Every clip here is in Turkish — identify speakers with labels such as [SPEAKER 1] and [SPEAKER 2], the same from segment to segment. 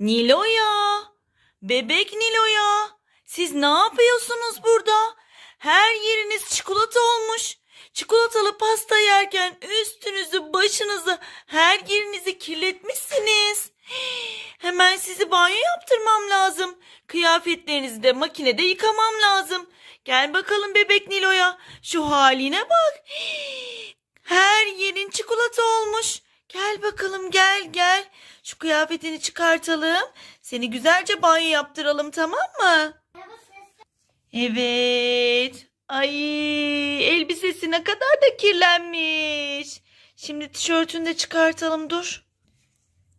[SPEAKER 1] Nilo'ya, bebek Nilo'ya, siz ne yapıyorsunuz burada? Her yeriniz çikolata olmuş. Çikolatalı pasta yerken üstünüzü, başınızı, her yerinizi kirletmişsiniz. Hemen sizi banyo yaptırmam lazım. Kıyafetlerinizi de makinede yıkamam lazım. Gel bakalım bebek Nilo'ya. Şu haline bak. Her yerin çikolata olmuş. Gel bakalım gel gel. Şu kıyafetini çıkartalım. Seni güzelce banyo yaptıralım tamam mı? Evet. Ay elbisesi ne kadar da kirlenmiş. Şimdi tişörtünü de çıkartalım dur.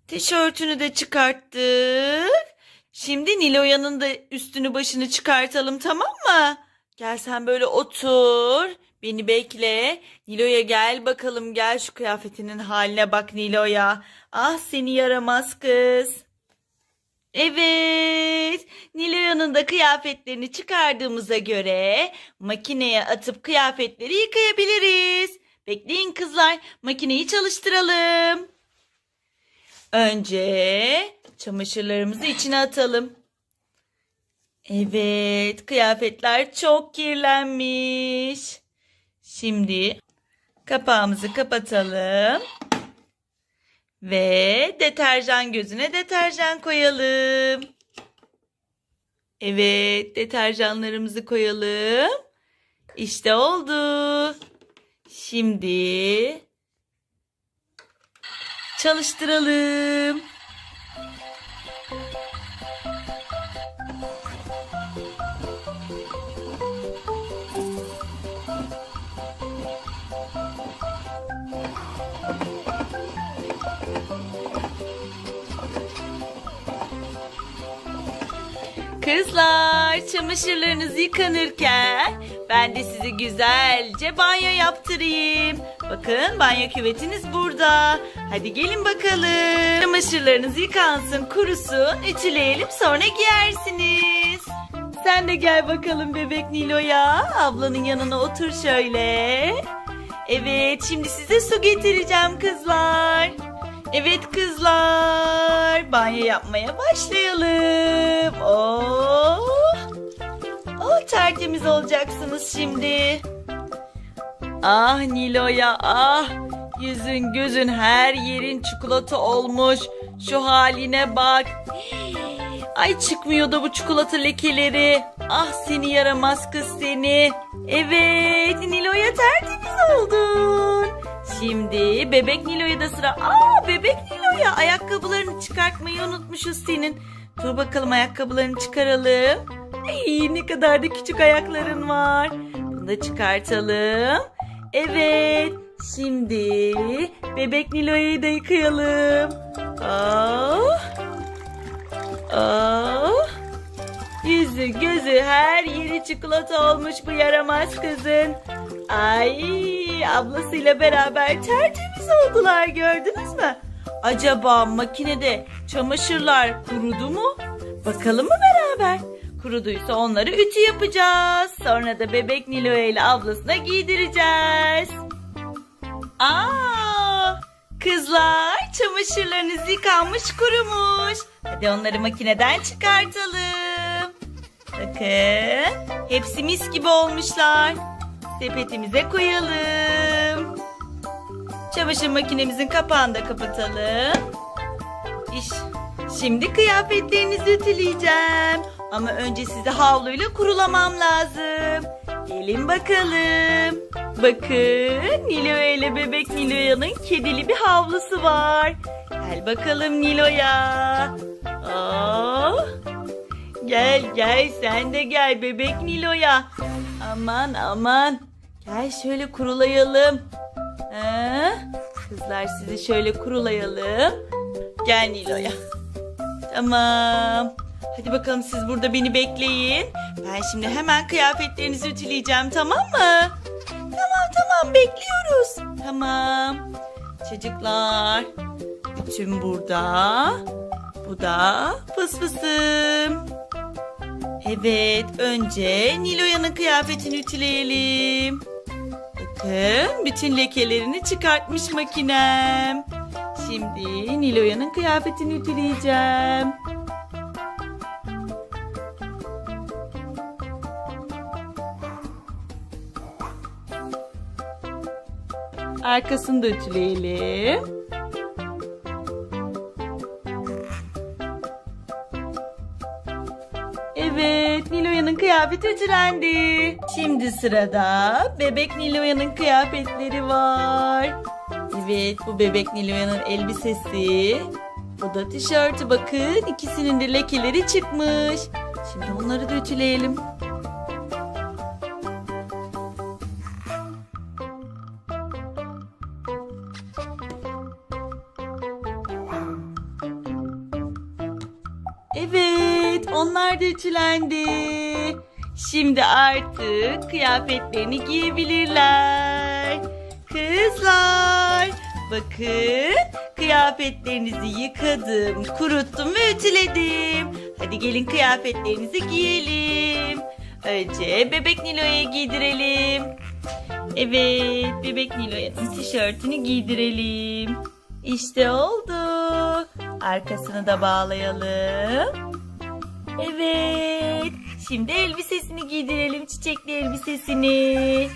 [SPEAKER 1] Tişörtünü de çıkarttık. Şimdi Niloya'nın da üstünü başını çıkartalım tamam mı? Gel sen böyle otur. Beni bekle. Nilo'ya gel bakalım gel şu kıyafetinin haline bak Nilo'ya. Ah seni yaramaz kız. Evet. Nilo'yanın da kıyafetlerini çıkardığımıza göre makineye atıp kıyafetleri yıkayabiliriz. Bekleyin kızlar. Makineyi çalıştıralım. Önce çamaşırlarımızı içine atalım. Evet, kıyafetler çok kirlenmiş. Şimdi kapağımızı kapatalım. Ve deterjan gözüne deterjan koyalım. Evet, deterjanlarımızı koyalım. İşte oldu. Şimdi çalıştıralım. Kızlar, çamaşırlarınız yıkanırken ben de size güzelce banyo yaptırayım. Bakın banyo küvetiniz burada. Hadi gelin bakalım. Çamaşırlarınız yıkansın, kurusun, ütüleyelim sonra giyersiniz. Sen de gel bakalım bebek Nilo'ya. Ablanın yanına otur şöyle. Evet, şimdi size su getireceğim kızlar. Evet kızlar, banyo yapmaya başlayalım. Oh, oh tertemiz olacaksınız şimdi. Ah Nilo'ya ah, yüzün gözün her yerin çikolata olmuş. Şu haline bak. Ay çıkmıyor da bu çikolata lekeleri. Ah seni yaramaz kız seni. Evet Nilo'ya tertemiz oldun. Şimdi bebek Nilo'ya da sıra. Aa bebek Nilo'ya ayakkabılarını çıkartmayı unutmuşuz senin. Dur bakalım ayakkabılarını çıkaralım. Ay ne kadar da küçük ayakların var. Bunu da çıkartalım. Evet. Şimdi bebek Nilo'yu da yıkayalım. Ah. Ah. Yüzü gözü her yeri çikolata olmuş bu yaramaz kızın. Ay ablasıyla beraber tertemiz oldular gördünüz mü? Acaba makinede çamaşırlar kurudu mu? Bakalım mı beraber? Kuruduysa onları ütü yapacağız. Sonra da bebek Nilo'ya ile ablasına giydireceğiz. Aa! Kızlar çamaşırlarınız yıkanmış kurumuş. Hadi onları makineden çıkartalım. Bakın hepsi mis gibi olmuşlar. Sepetimize koyalım. Çamaşır makinemizin kapağını da kapatalım. İş. Şimdi kıyafetlerinizi ütüleyeceğim. Ama önce sizi havluyla kurulamam lazım. Gelin bakalım. Bakın Nilo'ya ile bebek Nilo'ya'nın kedili bir havlusu var. Gel bakalım Nilo'ya. Oh. Gel gel sen de gel bebek Nilo'ya. Aman aman. Gel şöyle kurulayalım. Ha? Kızlar sizi şöyle kurulayalım. Gel Nilo'ya. Tamam. Hadi bakalım siz burada beni bekleyin. Ben şimdi hemen kıyafetlerinizi ütüleyeceğim tamam mı? Tamam tamam bekliyoruz. Tamam. Çocuklar. Bütün burada. Bu da fısfısım. Evet önce Nilo'yanın kıyafetini ütüleyelim. Bakın bütün lekelerini çıkartmış makinem. Şimdi Niloya'nın kıyafetini ütüleyeceğim. Arkasını da ütüleyelim. Evet, Niloya'nın kıyafeti ütülendi. Şimdi sırada bebek Niloya'nın kıyafetleri var. Evet, bu bebek Niloya'nın elbisesi. Bu da tişörtü bakın. ikisinin de lekeleri çıkmış. Şimdi onları da ütüleyelim. Evet, onlar da ütülendi. Şimdi artık kıyafetlerini giyebilirler. Kızlar, bakın kıyafetlerinizi yıkadım, kuruttum ve ütüledim. Hadi gelin kıyafetlerinizi giyelim. Önce bebek Nilo'ya giydirelim. Evet, bebek Nilo'nun tişörtünü giydirelim. İşte oldu. Arkasını da bağlayalım. Evet. Şimdi elbisesini giydirelim. Çiçekli elbisesini.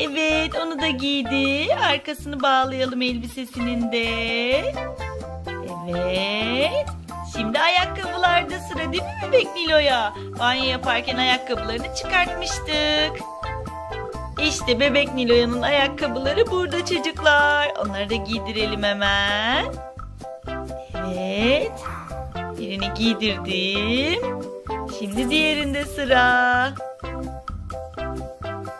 [SPEAKER 1] Evet onu da giydi. Arkasını bağlayalım elbisesinin de. Evet. Şimdi ayakkabılarda sıra değil mi bebek Nilo'ya? Banyo yaparken ayakkabılarını çıkartmıştık. İşte bebek Nilo'yanın ayakkabıları burada çocuklar. Onları da giydirelim hemen. Evet. Birini giydirdim. Şimdi diğerinde sıra.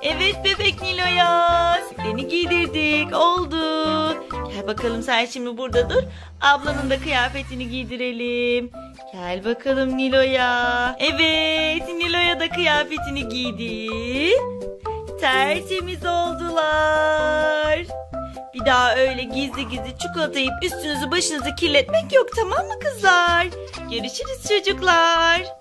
[SPEAKER 1] Evet bebek Nilo'ya. Seni giydirdik. Oldu. Gel bakalım sen şimdi burada dur. Ablanın da kıyafetini giydirelim. Gel bakalım Nilo'ya. Evet Nilo'ya da kıyafetini giydi. Tertemiz oldular. Bir daha öyle gizli gizli çikolata yiyip üstünüzü başınızı kirletmek yok tamam mı kızlar? Görüşürüz çocuklar.